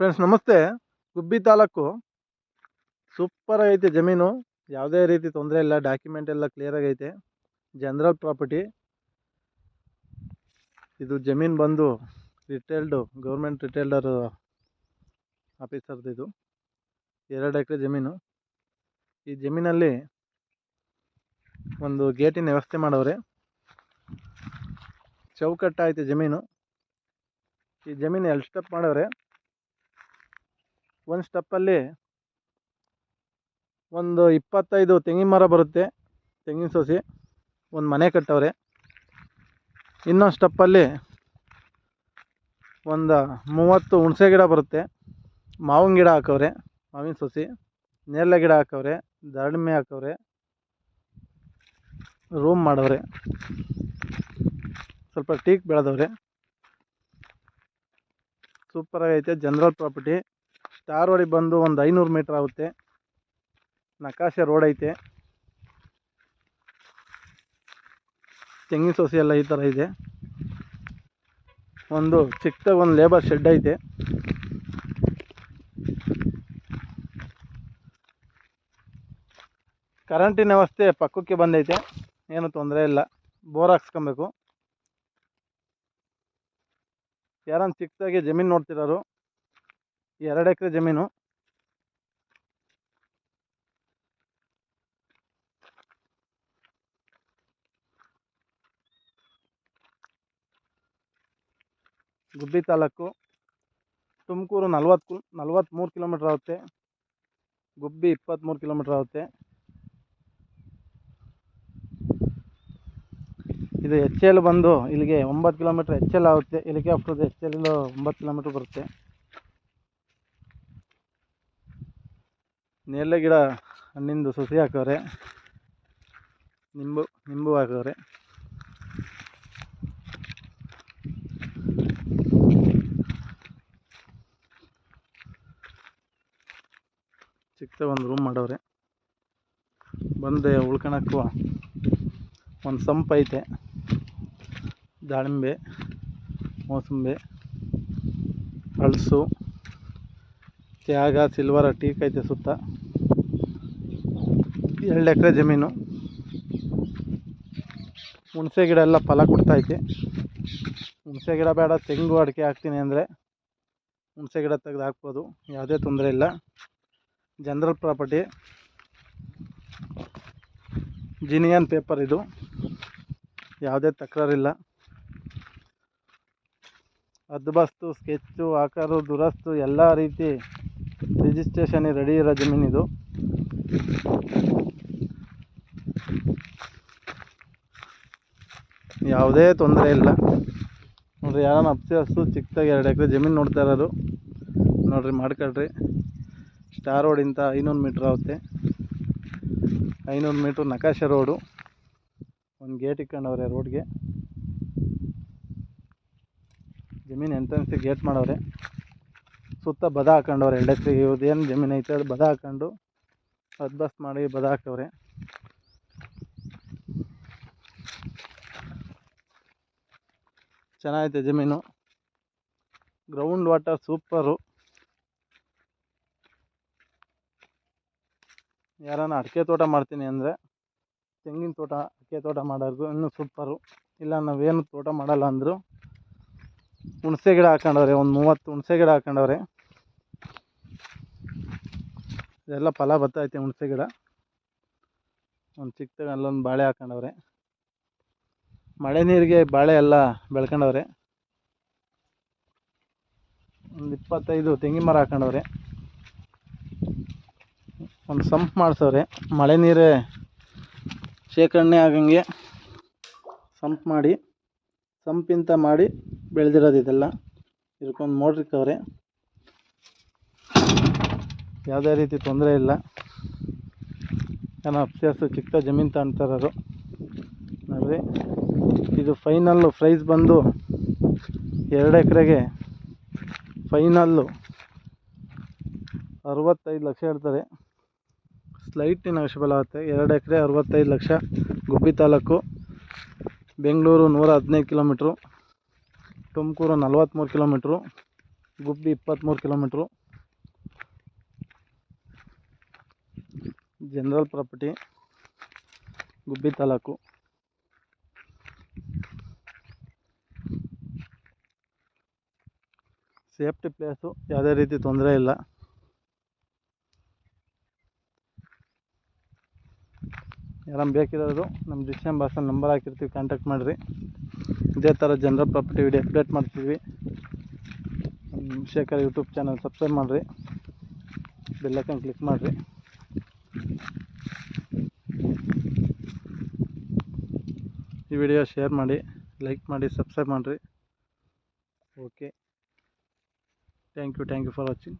Friends ನಮಸ್ತೆ. ಗುಬ್ಬಿ taluk. Super ಐತೆ ಜಮೀನು. ಯಾವುದೇ ರೀತಿ ತೊಂದರೆ ಇಲ್ಲ. ಡಾಕ್ಯುಮೆಂಟ್ ಎಲ್ಲ ಕ್ಲಿಯರ್ ಆಗೈತೆ. ಜನರಲ್ ಪ್ರಾಪರ್ಟಿ ಇದು ಜಮೀನು ಬಂದು ರಿಟೇಲ್ಡು ಗೌರ್ಮೆಂಟ್ ರಿಟೇಲ್ಡರ್ ಆಫೀಸರ್ದು ಇದು. ಎರಡು ಎಕರೆ ಜಮೀನು. ಈ ಜಮೀನಲ್ಲಿ ಒಂದು ಗೇಟಿನ ವ್ಯವಸ್ಥೆ ಮಾಡವ್ರೆ. ಚೌಕಟ್ಟು ಐತೆ ಜಮೀನು. ಈ ಜಮೀನು ಎಲ್ ಸ್ಟೆಪ್ ಮಾಡವ್ರೆ. ಒಂದು ಸ್ಟೆಪ್ಪಲ್ಲಿ ಒಂದು ಇಪ್ಪತ್ತೈದು ತೆಂಗಿನ ಮರ ಬರುತ್ತೆ, ತೆಂಗಿನ ಸಸಿ. ಒಂದು ಮನೆ ಕಟ್ಟವ್ರೆ. ಇನ್ನೊಂದು ಸ್ಟೆಪ್ಪಲ್ಲಿ ಒಂದು ಮೂವತ್ತು ಹುಣಸೆ ಗಿಡ ಬರುತ್ತೆ. ಮಾವಿನ ಗಿಡ ಹಾಕವ್ರೆ, ಮಾವಿನ ಸಸಿ. ನೇರಳೆ ಗಿಡ ಹಾಕವ್ರೆ ದಾಳಿಂಬೆ ಹಾಕವ್ರೆ. ರೂಮ್ ಮಾಡವ್ರೆ. ಸ್ವಲ್ಪ ಟೀಕ್ ಬೆಳೆದವ್ರೆ. ಸೂಪರ್ ಆಗೈತೆ ಜನರಲ್ ಪ್ರಾಪರ್ಟಿ ಹೊಡಿ ಬಂದು ಒಂದು ಐನೂರು ಮೀಟ್ರ್ ಆಗುತ್ತೆ. ನಕಾಶೆ ರೋಡ್ ಐತೆ. ತೆಂಗಿನ ಸೊಸೆ ಎಲ್ಲ ಈ ಥರ ಇದೆ. ಒಂದು ಚಿಕ್ಕದಾಗಿ ಒಂದು ಲೇಬರ್ ಶೆಡ್ ಐತೆ. ಕರೆಂಟಿನ ವ್ಯವಸ್ಥೆ ಪಕ್ಕಕ್ಕೆ ಬಂದೈತೆ. ಏನು ತೊಂದರೆ ಇಲ್ಲ. ಬೋರ್ ಹಾಕ್ಸ್ಕೊಬೇಕು. ಯಾರನ್ನು ಚಿಕ್ಕದಾಗಿ ಜಮೀನು ನೋಡ್ತಿರೋರು ಎರಡು ಎಕರೆ ಜಮೀನು. ಗುಬ್ಬಿ ತಾಲೂಕು, ತುಮಕೂರು ನಲ್ವತ್ತು ನಲ್ವತ್ತ್ಮೂರು ಕಿಲೋಮೀಟ್ರ್ ಆಗುತ್ತೆ. ಗುಬ್ಬಿ ಇಪ್ಪತ್ತ್ಮೂರು ಕಿಲೋಮೀಟ್ರ್ ಆಗುತ್ತೆ. ಇದು ಎಚ್ ಎಲ್ ಬಂದು ಇಲ್ಲಿಗೆ ಒಂಬತ್ತು ಕಿಲೋಮೀಟ್ರ್ ಎಚ್ ಎಲ್ ಆಗುತ್ತೆ. ಹೆಲಿಕಾಪ್ಟರ್ದು ಎಚ್ ಎಲ್ ಒಂಬತ್ತು ಕಿಲೋಮೀಟ್ರ್ ಬರುತ್ತೆ. ನೇರಳೆ ಗಿಡ ಹಣ್ಣಿಂದು ಸಸಿ ಹಾಕವ್ರೆ. ನಿಂಬು ನಿಂಬು ಹಾಕವ್ರೆ. ಚಿಕ್ಕದ ಒಂದು ರೂಮ್ ಮಾಡವ್ರೆ. ಬಂದೆ ಉಳ್ಕೊಳಕ್ಕೂ ಒಂದು ಸಂಪ್ ಐತೆ. ದಾಳಿಂಬೆ, ಮೋಸಂಬಿ ಹಲಸು ತ್ಯಾಗ ಸಿಲ್ವರ್ ಟೀಕ್ ಐತೆ ಸುತ್ತ. ಎರಡು ಎಕರೆ ಜಮೀನು. ಹುಣಸೆ ಗಿಡ ಎಲ್ಲ ಫಲ ಕೊಡ್ತೈತೆ ಹುಣಸೆ ಗಿಡ ಬೇಡ, ತೆಂಗು ಅಡಿಕೆ ಹಾಕ್ತೀನಿ ಅಂದರೆ ಹುಣಸೆ ಗಿಡ ತೆಗೆದು ಹಾಕ್ಬೋದು, ಯಾವುದೇ ತೊಂದರೆ ಇಲ್ಲ. ಜನರಲ್ ಪ್ರಾಪರ್ಟಿ ಜಿನಿಯನ್ ಪೇಪರ್ ಇದು. ಯಾವುದೇ ತಕರಾರಿಲ್ಲ ಹದ್ಬಸ್ತು ಸ್ಕೆಚ್ಚು ಆಕಾರ ದುರಸ್ತು, ಎಲ್ಲ ರೀತಿ ರಿಜಿಸ್ಟ್ರೇಷನ್ ರೆಡಿ ಇರೋ ಇದು. ಯಾವುದೇ ತೊಂದರೆ ಇಲ್ಲ. ನೋಡ್ರಿ, ಯಾರನ್ನ ಅಪ್ಸಿಯಸ್ಸು ಚಿಕ್ಕದಾಗಿ ಎರಡು ಎಕರೆ ಜಮೀನು ನೋಡ್ತಾ ಇರೋದು, ನೋಡ್ರಿ, ಮಾಡ್ಕೊಳ್ರಿ. ಸ್ಟಾರ್ ರೋಡಿಂದ ಐನೂರು ಮೀಟ್ರ್ ಆಗುತ್ತೆ. ಐನೂರು ಮೀಟ್ರ್ ನಕಾಶೆ ರೋಡು. ಒಂದು ಗೇಟ್ ಇಕ್ಕೊಂಡವ್ರೆ ರೋಡ್ಗೆ. ಜಮೀನು ಎಂಟ್ರೆನ್ಸಿಗೆ ಗೇಟ್ ಮಾಡವ್ರೆ. ಸುತ್ತ ಬದ ಹಾಕೊಂಡವ್ರೆ ಎರಡು ಎಕರೆಗೆ ಏನು ಜಮೀನು ಐತೆ ಅದು ಬದ ಹಾಕೊಂಡು ಹದ್ಬಸ್ ಮಾಡಿ ಬದ ಹಾಕವ್ರೆ. ಚೆನ್ನಾಗೈತೆ ಜಮೀನು. ಗ್ರೌಂಡ್ ವಾಟರ್ ಸೂಪರು ಯಾರನ್ನ ಅಡಿಕೆ ತೋಟ ಮಾಡ್ತೀನಿ ಅಂದರೆ ತೆಂಗಿನ ತೋಟ, ಅಡಿಕೆ ತೋಟ ಮಾಡೋರ್ಗು ಇನ್ನೂ ಸೂಪರು ಇಲ್ಲ, ನಾವೇನು ತೋಟ ಮಾಡಲ್ಲ ಅಂದರು ಹುಣಸೆ ಗಿಡ ಹಾಕೊಂಡವ್ರೆ, ಒಂದು ಮೂವತ್ತು ಹುಣಸೆ ಗಿಡ ಹಾಕೊಂಡವ್ರೆ. ಇದೆಲ್ಲ ಫಲ ಬರ್ತೈತೆ ಹುಣಸೆ ಗಿಡ. ಒಂದು ಚಿಕ್ಕದಾಗಿ ಅಲ್ಲೊಂದು ಬಾಳೆ ಹಾಕೊಂಡವ್ರೆ. ಮಳೆ ನೀರಿಗೆ ಬಾಳೆ ಎಲ್ಲ ಬೆಳ್ಕೊಂಡವ್ರೆ. ಒಂದು ಇಪ್ಪತ್ತೈದು ತೆಂಗಿನ ಮರ ಹಾಕೊಂಡವ್ರೆ. ಒಂದು ಸಂಪ್ ಮಾಡಿಸವ್ರೆ. ಮಳೆ ನೀರೇ ಶೇಖರಣೆ ಆಗಂಗೆ ಸಂಪ್ ಮಾಡಿ, ಸಂಪಿಂತ ಮಾಡಿ ಬೆಳೆದಿರೋದು ಇದೆಲ್ಲ. ಇದಕ್ಕೊಂದು ಮೋಟ್ರ್ ಇಕ್ಕವ್ರೆ ಯಾವುದೇ ರೀತಿ ತೊಂದರೆ ಇಲ್ಲ. ಏನೋ ಅಪ್ಸೇರ್ಸು ಚಿಕ್ಕ ಜಮೀನು ತಗೊಂತಾರರು ನೋಡ್ರಿ ಇದು ಫೈನಲ್ಲು ಪ್ರೈಸ್ ಬಂದು ಎರಡು ಎಕರೆಗೆ ಫೈನಲ್ಲು ಅರವತ್ತೈದು ಲಕ್ಷ ಹೇಳ್ತಾರೆ. ಸ್ಲೈಟ್ ನೆಗೋಷಿಯಬಲ್ ಆಗುತ್ತೆ. ಎರಡು ಎಕರೆ ಅರವತ್ತೈದು ಲಕ್ಷ ಗುಬ್ಬಿ ತಾಲೂಕು. ಬೆಂಗಳೂರು ನೂರ ಹದಿನೈದು ಕಿಲೋಮೀಟ್ರು. ತುಮಕೂರು ನಲ್ವತ್ತ್ಮೂರು ಕಿಲೋಮೀಟ್ರು, ಗುಬ್ಬಿ ಇಪ್ಪತ್ತ್ಮೂರು kilometre. General property Gubbi taluk. Safety place ಯಾವುದೇ ರೀತಿ ತೊಂದರೆ ಇಲ್ಲ. ಯಾರು ಬೇಕಿರೋದು ನಮ್ಮ ಬಾಸಲ್ಲಿ ನಂಬರ್ ಹಾಕಿರ್ತೀವಿ ಕಾಂಟ್ಯಾಕ್ಟ್ ಮಾಡಿರಿ. ಇದೇ ಥರ ಜನರಲ್ ಪ್ರಾಪರ್ಟಿ ವಿಡಿಯೋ ಅಪ್ಡೇಟ್ ಮಾಡ್ತೀವಿ. ಶೇಖರ್ ಯೂಟ್ಯೂಬ್ ಚಾನಲ್ ಸಬ್ಸ್ಕ್ರೈಬ್ ಮಾಡಿರಿ. ಬೆಲ್ಲೈಕನ್ ಕ್ಲಿಕ್ ಮಾಡಿರಿ. ಈ ವಿಡಿಯೋ ಶೇರ್ ಮಾಡಿ, ಲೈಕ್ ಮಾಡಿ, ಸಬ್ಸ್ಕ್ರೈಬ್ ಮಾಡಿರಿ. Okay. Thank you thank you for watching.